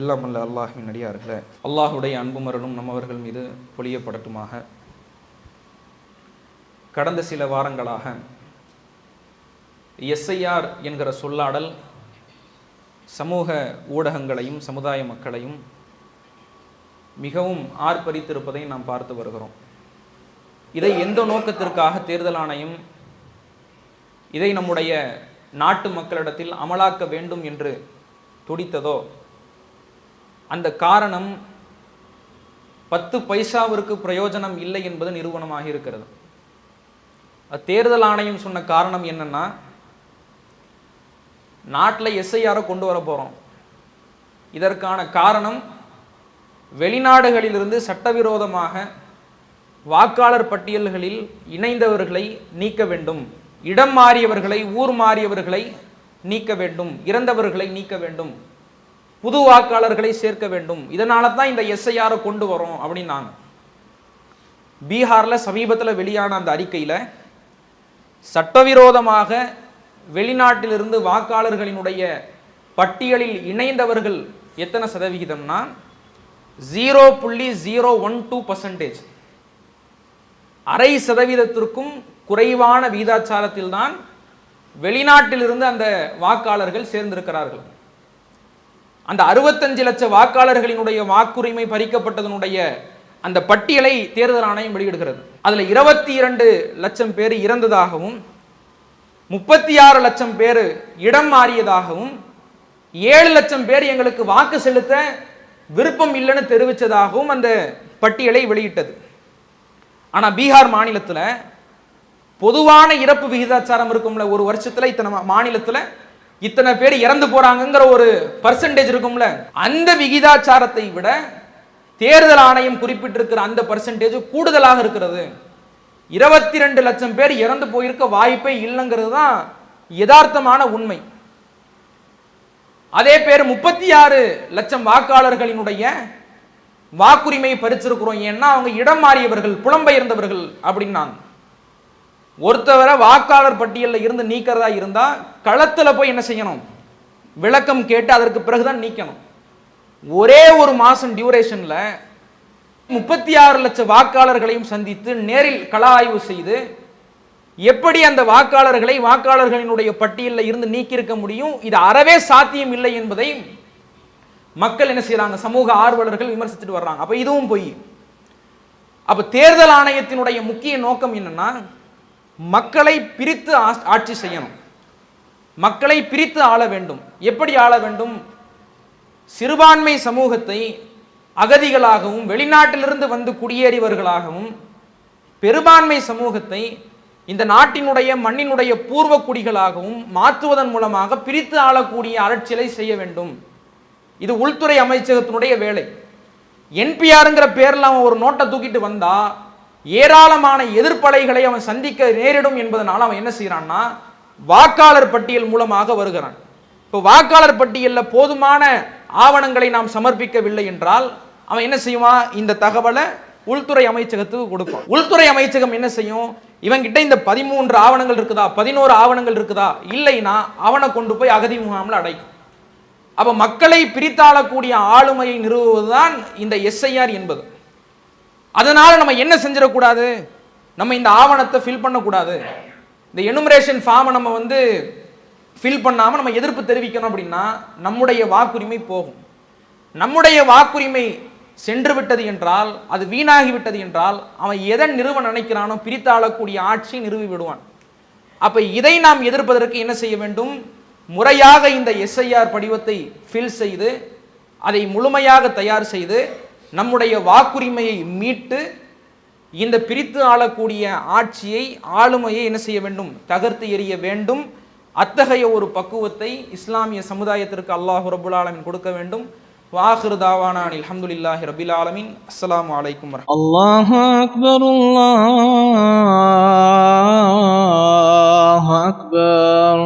எல்லாம் அல்ல அல்லாஹின் அடியார்களே அல்லாஹுடைய அன்புமரலும் நம்மவர்கள் மீது பொழியப்படட்டுமாக. கடந்த சில வாரங்களாக எஸ்ஐஆர் என்கிற சொல்லாடல் சமூக ஊடகங்களையும் சமுதாய மக்களையும் மிகவும் ஆர்ப்பரித்திருப்பதை நாம் பார்த்து வருகிறோம். இதை எந்த நோக்கத்திற்காக தேர்தல் ஆணையம் இதை நம்முடைய நாட்டு மக்களிடத்தில் அமலாக்க வேண்டும் என்று துடித்ததோ அந்த காரணம் பத்து பைசாவிற்கு பிரயோஜனம் இல்லை என்பது நிறுவனமாக இருக்கிறது. தேர்தல் ஆணையம் சொன்ன காரணம் என்னன்னா நாட்டில் எஸ்ஐஆரை கொண்டு வர போகிறோம் இதற்கான காரணம் வெளிநாடுகளிலிருந்து சட்டவிரோதமாக வாக்காளர் பட்டியல்களில் இணைந்தவர்களை நீக்க வேண்டும். இடம் மாறியவர்களை ஊர் மாறியவர்களை நீக்க வேண்டும். இறந்தவர்களை நீக்க வேண்டும். புது வாக்காளர்களை சேர்க்க வேண்டும். இதனால தான் இந்த எஸ்ஐஆரை கொண்டு வரோம் அப்படின்னாங்க. பீகாரில் சமீபத்தில் வெளியான அந்த அறிக்கையில் சட்டவிரோதமாக வெளிநாட்டிலிருந்து வாக்காளர்களினுடைய பட்டியலில் இணைந்தவர்கள் எத்தனை சதவிகிதம்னா ஜீரோ புள்ளி ஜீரோ ஒன் டூ பர்சன்டேஜ் அரை சதவீதத்திற்கும் குறைவான வீதாச்சாரத்தில் தான் வெளிநாட்டிலிருந்து அந்த வாக்காளர்கள் சேர்ந்திருக்கிறார்கள். அந்த அறுபத்தஞ்சு லட்ச வாக்காளர்களினுடைய வாக்குரிமை பறிக்கப்பட்டதனுடைய அந்த பட்டியலை தேர்தல் ஆணையம் வெளியிடுகிறது. அதில் இருபத்தி இரண்டு லட்சம் பேர் இறந்ததாகவும் முப்பத்தி ஆறு லட்சம் பேர் இடம் மாறியதாகவும் ஏழு லட்சம் பேர் எங்களுக்கு வாக்கு செலுத்த விருப்பம் இல்லைன்னு தெரிவித்ததாகவும் அந்த பட்டியலை வெளியிட்டது. ஆனால் பீகார் மாநிலத்தில் பொதுவான இறப்பு விகிதாச்சாரம் இருக்கும்ல ஒரு வருஷத்தில் இத்தனை மாநிலத்தில் இத்தனை பேர் இறந்து போறாங்கிற ஒரு பர்சன்டேஜ் இருக்கும்ல அந்த விகிதாச்சாரத்தை விட தேர்தல் ஆணையம் குறிப்பிட்டிருக்கிற அந்த பர்சன்டேஜ் கூடுதலாக இருக்கிறது. இருபத்தி ரெண்டு லட்சம் பேர் இறந்து போயிருக்க வாய்ப்பே இல்லைங்கிறது தான் யதார்த்தமான உண்மை. அதே பேர் முப்பத்தி ஆறு லட்சம் வாக்காளர்களினுடைய வாக்குரிமையை பறிச்சிருக்கிறோம். ஏன்னா அவங்க இடம் மாறியவர்கள் புலம்பெயர்ந்தவர்கள் அப்படின்னாங்க. ஒருத்தவரை வாக்காளர் பட்டியலில் இருந்து நீக்கிறதா இருந்தால் களத்தில் போய் என்ன செய்யணும்? விளக்கம் கேட்டு அதற்கு பிறகுதான் நீக்கணும். ஒரே ஒரு மாதம் டியூரேஷனில் முப்பத்தி ஆறு லட்சம் வாக்காளர்களையும் சந்தித்து நேரில் கள ஆய்வு செய்து எப்படி அந்த வாக்காளர்களை வாக்காளர்களினுடைய பட்டியலில் இருந்து நீக்கியிருக்க முடியும்? இது அறவே சாத்தியம் இல்லை என்பதை மக்கள் என்ன செய்கிறாங்க சமூக ஆர்வலர்கள் விமர்சித்துட்டு வர்றாங்க. அப்ப இதுவும் பொய். அப்ப தேர்தல் ஆணையத்தினுடைய முக்கிய நோக்கம் என்னன்னா மக்களை பிரித்து ஆட்சி செய்யணும். மக்களை பிரித்து ஆள வேண்டும். எப்படி ஆள வேண்டும்? சிறுபான்மை சமூகத்தை அகதிகளாகவும் வெளிநாட்டிலிருந்து வந்து குடியேறியவர்களாகவும் பெரும்பான்மை சமூகத்தை இந்த நாட்டினுடைய மண்ணினுடைய பூர்வ குடிகளாகவும் மாற்றுவதன் மூலமாக பிரித்து ஆளக்கூடிய அரட்சியலை செய்ய வேண்டும். இது உள்துறை அமைச்சகத்தினுடைய வேலை. என்பிஆருங்கிற பேரில் அவன் ஒரு நோட்டை தூக்கிட்டு வந்தால் ஏராளமான எதிர்ப்பலைகளை அவன் சந்திக்க நேரிடும் என்பதனால் அவன் என்ன செய்கிறான்னா வாக்காளர் பட்டியல் மூலமாக வருகிறான். இப்போ வாக்காளர் பட்டியலில் போதுமான ஆவணங்களை நாம் சமர்ப்பிக்கவில்லை என்றால் அவன் என்ன செய்வான்? இந்த தகவலை உள்துறை அமைச்சகத்துக்கு கொடுப்பான். உள்துறை அமைச்சகம் என்ன செய்யும்? இவங்கிட்ட இந்த பதிமூன்று ஆவணங்கள் இருக்குதா? பதினோரு ஆவணங்கள் இருக்குதா? இல்லைன்னா அவனை கொண்டு போய் அகதி முகாமில் அடைக்கும். அப்போ மக்களை பிரித்தாளக்கூடிய ஆளுமையை நிறுவுவதுதான் இந்த எஸ்ஐஆர் என்பது. அதனால் நம்ம என்ன செஞ்சிடக்கூடாது? நம்ம இந்த ஆவணத்தை ஃபில் பண்ணக்கூடாது. இந்த எனுமரேஷன் ஃபார்மை நம்ம வந்து ஃபில் பண்ணாமல் நம்ம எதிர்ப்பு தெரிவிக்கணும் அப்படின்னா நம்முடைய வாக்குரிமை போகும். நம்முடைய வாக்குரிமை சென்று விட்டது என்றால் அது வீணாகி விட்டது என்றால் அவன் எதை நிறுவ நினைக்கிறானோ பிரித்தாளக்கூடிய ஆட்சி நிறுவி விடுவான். அப்போ இதை நாம் எதிர்ப்பதற்கு என்ன செய்ய வேண்டும்? முறையாக இந்த எஸ்ஐஆர் படிவத்தை ஃபில் செய்து அதை முழுமையாக தயார் செய்து நம்முடைய வாக்குரிமையை மீட்டு இந்த பிரித்து ஆளக்கூடிய ஆட்சியை ஆளுமையை என்ன செய்ய வேண்டும்? தகர்த்து எறிய வேண்டும். அத்தகைய ஒரு பக்குவத்தை இஸ்லாமிய சமுதாயத்திற்கு அல்லாஹு ரபுலாலமின் கொடுக்க வேண்டும். வாஹிரு தாவானான் அலமதுல்லாஹி ரபில் ஆலமின். அஸ்லாம் வலைக்கும் அல்லாஹ் அக்பர் அக்பர்.